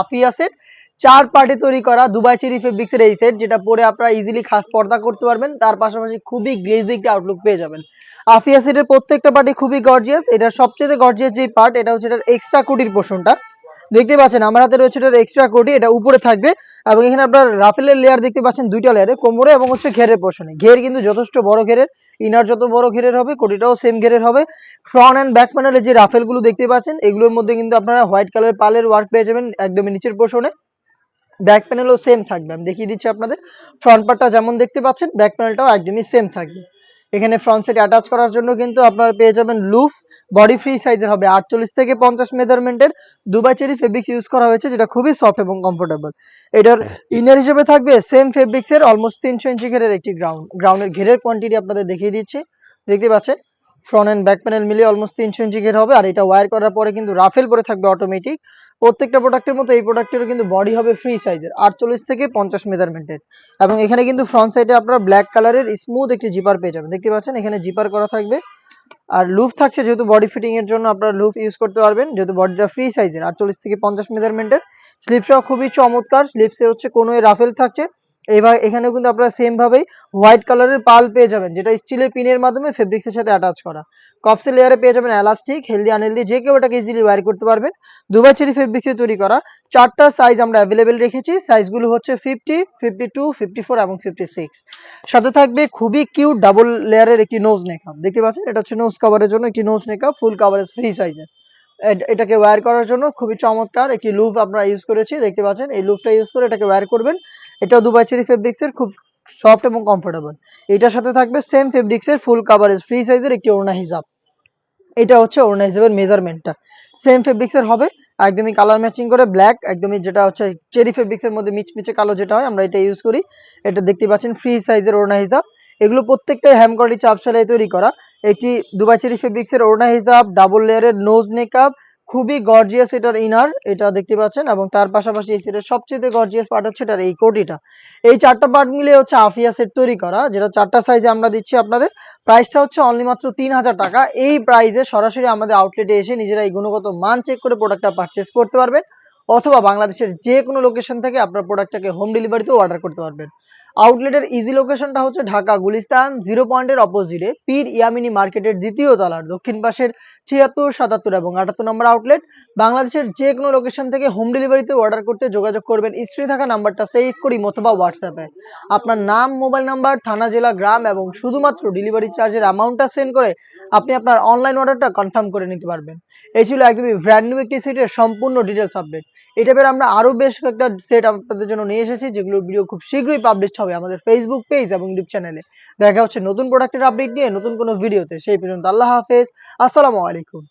Afia set চার পার্টে তৈরি করা দুবাই চেরি ফেব্রিক্সের এই সেট যেটা পরে আপনারা ইজিলি খাস পর্দা করতে পারবেন। তার পাশাপাশি খুবই গ্লেজি একটা আউটলুক পেয়ে যাবেন। আফিয়া সেটের প্রত্যেকটা পার্টি খুবই গর্জিয়াস এটা সবচেয়ে গর্জিয়াস যে পার্ট এটা হচ্ছে এটার এক্সট্রা কোটির পোর্শনটা দেখতে পাচ্ছেন, আমার হাতে রয়েছে এটার এক্সট্রা কোটি এটা উপরে থাকবে। এবং এখানে আপনার রাফেলের লেয়ার দেখতে পাচ্ছেন, দুইটা লেয়ারে কোমরে এবং হচ্ছে ঘেরের পোর্শনে ঘের কিন্তু যথেষ্ট বড় ঘেরের। ইনার যত বড় ঘেরের হবে, কোটিটাও সেম ঘেরের হবে। ফ্রন্ট অ্যান্ড ব্যাক প্যানেলে যে রাফেলগুলো দেখতে পাচ্ছেন, এগুলোর মধ্যে কিন্তু আপনারা হোয়াইট কালার পালের ওয়ার্ক পেয়ে যাবেন একদমই নিচের পোর্শনে ব্যাক প্যানেলও সেম থাকবে, আমি দেখিয়ে দিচ্ছি আপনাদের। ফ্রন্ট পার্টটা যেমন দেখতে পাচ্ছেন ব্যাক প্যানেলটাও একদমই সেম থাকবে। এখানে ফ্রন্ট সাইড অ্যাটাচ করার জন্য কিন্তু আপনারা পেয়ে যাবেন লুফ বডি ফ্রি সাইজের হবে। আটচল্লিশ থেকে পঞ্চাশ মেজারমেন্টের দুবাই চেরি ফেব্রিক্স ইউজ করা হয়েছে, যেটা খুবই সফট এবং কমফোর্টেবল এটার ইনার হিসেবে থাকবে সেম ফেব্রিক্সের অলমোস্ট তিনশো ইঞ্চি ঘেরের একটি গ্রাউন্ড গ্রাউন্ডের ঘেরের কোয়ান্টিটি আপনাদের দেখিয়ে দিচ্ছি। দেখতে পাচ্ছেন? ফ্রন্ট অ্যান্ড ব্যাক প্যানেল মিলিয়ে অলমোস্ট তিনশো ইঞ্চি ঘের হবে, আর এটা ওয়ার করার পরে কিন্তু রাফেল পরে থাকবে অটোমেটিক প্রত্যেকটা প্রোডাক্টের মতো এই প্রোডাক্টেরও কিন্তু বডি হবে ফ্রি সাইজের আটচল্লিশ থেকে পঞ্চাশ মেজারমেন্টের এবং এখানে কিন্তু ফ্রন্ট সাইডে আপনারা ব্ল্যাক কালারের স্মুথ একটি জিপার পেয়ে যাবেন। দেখতে পাচ্ছেন, এখানে জিপার করা থাকবে। আর লুফ থাকছে যেহেতু বডি ফিটিং এর জন্য আপনারা লুফ ইউজ করতে পারবেন, যেহেতু বডিটা ফ্রি সাইজের আটচল্লিশ থেকে পঞ্চাশ মেজারমেন্টের স্লিপসটাও খুবই চমৎকার স্লিপসে হচ্ছে কোনো রাফেল থাকছে। এইভাবে এখানেও কিন্তু আপনারা সেম ভাবেই হোয়াইট কালারের পাল পেয়ে যাবেন, যেটা স্টিলের পিনের মাধ্যমে ফেব্রিক্সের সাথে অ্যাটাচ করা। কপসের লেয়ারে পেয়ে যাবেন এলাস্টিক হেলদি আনহেলদি যে কেউ এটাকে ইজিলি ওয়ার করতে পারবেন। দুবাই চেরি ফেব্রিক্সে তৈরি করা। চারটা সাইজ আমরা অ্যাভেলেবেল রেখেছি সাইজগুলো হচ্ছে fifty fifty two fifty four এবং ফিফটি সিক্স সাথে থাকবে খুবই কিউট ডাবল লেয়ারের একটি নোজ মেকআপ দেখতে পাচ্ছেন? এটা হচ্ছে নোজ কাভারের জন্য একটি nose makeup full coverage free সাইজের এটাকে ওয়্যার করার জন্য খুবই চমৎকার একটি লুপ আমরা ইউজ করেছি, দেখতে পাচ্ছেন। এই লুপটা ইউজ করে এটাকে ওয়্যার করবেন। এটাও দুবাই চেরি ফেব্রিক্সের খুব সফট এবং কমফোর্টেবল এটার সাথে থাকবে সেম ফেব্রিক্সের ফুল কাভারেজ ফ্রি সাইজের একটি ওড়না হিসাব এটা হচ্ছে ওড়না হিসাবের মেজারমেন্টটা সেম ফেব্রিক্সের হবে, একদমই কালার ম্যাচিং করে ব্ল্যাক একদমই যেটা হচ্ছে চেরি ফেব্রিক্সের মধ্যে মিচমিচে কালো যেটা হয়, আমরা এটা ইউজ করি। এটা দেখতে পাচ্ছেন ফ্রি সাইজের ওড়না হিসাব এগুলো প্রত্যেকটাই হ্যাম কোয়ালিটি চাপ সেলাই তৈরি করা। এটি দুবাই চেরি ফেব্রিক্সের ওড়না হিসাব ডাবল লেয়ারের নোজ মেকআপ খুবই গর্জিয়াস এটার ইনার এটা দেখতে পাচ্ছেন, এবং তার পাশাপাশি এই সেটের সবচেয়ে গর্জিয়াস পার্ট হচ্ছে এটার এই কোটিটা। এই চারটা পার্ট মিলে হচ্ছে আফিয়া সেট তৈরি করা, যেটা চারটা সাইজে আমরা দিচ্ছি আপনাদের। প্রাইসটা হচ্ছে অনলি মাত্র তিন হাজার টাকা। এই প্রাইজে সরাসরি আমাদের আউটলেটে এসে নিজেরা এই গুণগত মান চেক করে প্রোডাক্টটা পারচেস করতে পারবেন, অথবা বাংলাদেশের যে কোনো লোকেশন থেকে আপনার প্রোডাক্টটাকে হোম ডেলিভারিতেও অর্ডার করতে পারবেন। আউটলেটের ইজি লোকেশনটা হচ্ছে ঢাকা, গুলিস্তান জিরো পয়েন্টের অপোজিটে পীর ইয়ামিনী মার্কেটের দ্বিতীয় তলার দক্ষিণ পাশের ছিয়াত্তর, সাতাত্তর এবং আটাত্তর নম্বর আউটলেট বাংলাদেশের যে কোনো লোকেশন থেকে হোম ডেলিভারিতে অর্ডার করতে যোগাযোগ করবেন। স্ক্রিনে থাকা নাম্বারটা সেভ করি অথবা হোয়াটসঅ্যাপে আপনার নাম মোবাইল নাম্বার থানা, জেলা, গ্রাম এবং শুধুমাত্র ডেলিভারি চার্জের অ্যামাউন্টটা সেন্ড করে আপনি আপনার অনলাইন অর্ডারটা কনফার্ম করে নিতে পারবেন। এই ছিল একদমই ব্র্যান্ড নিউ একটি সেটের সম্পূর্ণ ডিটেলস আপডেট এটা পেরে আমরা আরও বেশ কয়েকটা সেট আপনাদের জন্য নিয়ে এসেছি, যেগুলোর ভিডিও খুব শীঘ্রই পাবলিশ হবে আমাদের ফেসবুক পেজ এবং ইউটিউব চ্যানেলে দেখা হচ্ছে নতুন প্রোডাক্টের আপডেট নিয়ে নতুন কোনো ভিডিওতে সেই পর্যন্ত আল্লাহ হাফেজ। আসসালামু আলাইকুম।